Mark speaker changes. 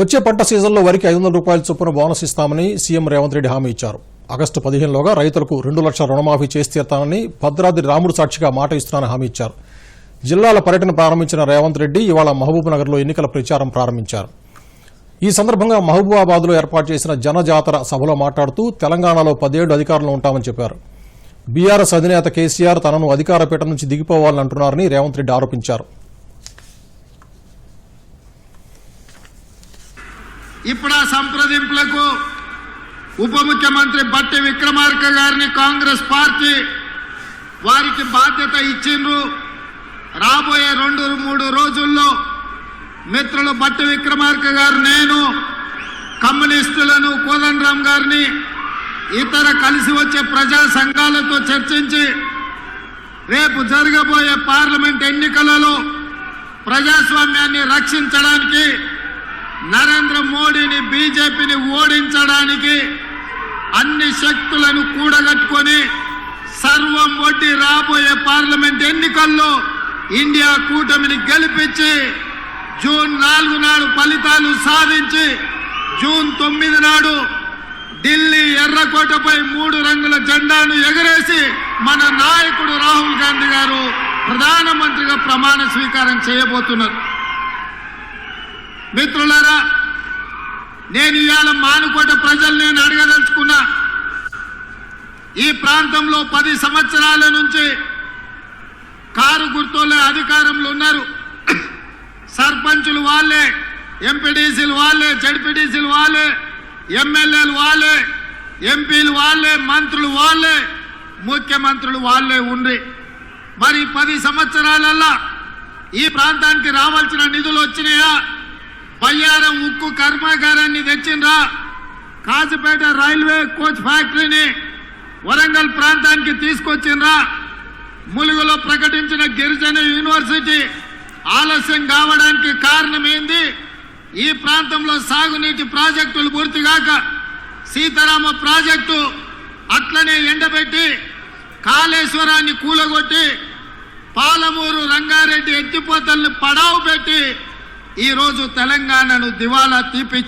Speaker 1: వచ్చే పంట సీజన్లో వరికి ఐదు వందల రూపాయల చొప్పున బోనస్ ఇస్తామని సీఎం రేవంత్ రెడ్డి హామీ ఇచ్చారు. ఆగస్టు పదిహేనులోగా రైతులకు రెండు లక్షల రుణమాఫీ చేసి భద్రాద్రి రాముడు సాక్షిగా మాట ఇస్తున్నానని హామీ ఇచ్చారు. జిల్లాల పర్యటన ప్రారంభించిన రేవంత్ రెడ్డి ఇవాళ మహబూబ్ నగర్లో ఎన్నికల ప్రచారం ప్రారంభించారు. ఈ సందర్భంగా మహబూబాబాద్లో ఏర్పాటు చేసిన జనజాతర సభలో మాట్లాడుతూ తెలంగాణలో పదేళ్ళు అధికారంలో ఉంటామని చెప్పారు. బీఆర్ఎస్ అధినేత కేసీఆర్ తనను అధికార పీఠం నుంచి దిగిపోవాలని అంటున్నారని రేవంత్ రెడ్డి ఆరోపించారు.
Speaker 2: ఇప్పుడు ఆ సంప్రదింపులకు ఉప ముఖ్యమంత్రి బట్టి విక్రమార్క గారిని కాంగ్రెస్ పార్టీ వారికి బాధ్యత ఇచ్చిండ్రు. రాబోయే రెండు మూడు రోజుల్లో మిత్రులు బట్టి విక్రమార్క గారు నేను కమ్యూనిస్టులను కోదండరామ్ గారిని ఇతర కలిసి వచ్చే ప్రజా సంఘాలతో చర్చించి రేపు జరగబోయే పార్లమెంట్ ఎన్నికలలో ప్రజాస్వామ్యాన్ని రక్షించడానికి నరేంద్ర మోడీని బీజేపీని ఓడించడానికి అన్ని శక్తులను కూడగట్టుకొని సర్వం వడ్డీ రాబోయే పార్లమెంట్ ఎన్నికల్లో ఇండియా కూటమిని గెలిపించి జూన్ నాలుగు నాడు ఫలితాలు సాధించి జూన్ తొమ్మిది నాడు ఢిల్లీ ఎర్రకోటపై మూడు రంగుల జెండాను ఎగరేసి మన నాయకుడు రాహుల్ గాంధీ గారు ప్రధానమంత్రిగా ప్రమాణ స్వీకారం చేయబోతున్నారు. మిత్రులారా నేను ఇవాళ మానుకోట ప్రజలు నేను అడగదలుచుకున్నా. ఈ ప్రాంతంలో పది సంవత్సరాల నుంచి కారు గుర్తులే అధికారంలో ఉన్నారు. సర్పంచులు వాళ్ళే ఎంపీడీసీలు వాళ్ళే జడ్పీటీసీలు వాళ్ళే ఎమ్మెల్యేలు వాళ్ళే ఎంపీలు వాళ్ళే మంత్రులు వాళ్ళే ముఖ్యమంత్రులు వాళ్ళే ఉండ్రి. మరి పది సంవత్సరాలల్లా ఈ ప్రాంతానికి రావాల్సిన నిధులు వచ్చినాయా? బయ్యారం ఉక్కు కర్మాగారాన్ని తెచ్చిండ్రా. కాజుపేట రైల్వే కోచ్ ఫ్యాక్టరీని వరంగల్ ప్రాంతానికి తీసుకొచ్చిండ్రా. ములుగులో ప్రకటించిన గిరిజన యూనివర్సిటీ ఆలస్యం కావడానికి కారణమైంది? ఈ ప్రాంతంలో సాగునీటి ప్రాజెక్టులు పూర్తిగాక సీతారామ ప్రాజెక్టు అట్లనే ఎండబెట్టి కాళేశ్వరాన్ని కూలగొట్టి పాలమూరు రంగారెడ్డి ఎత్తిపోతల్ని పడావు పెట్టి ఈరోజు తెలంగాణను దివాలా తీపిచ్చి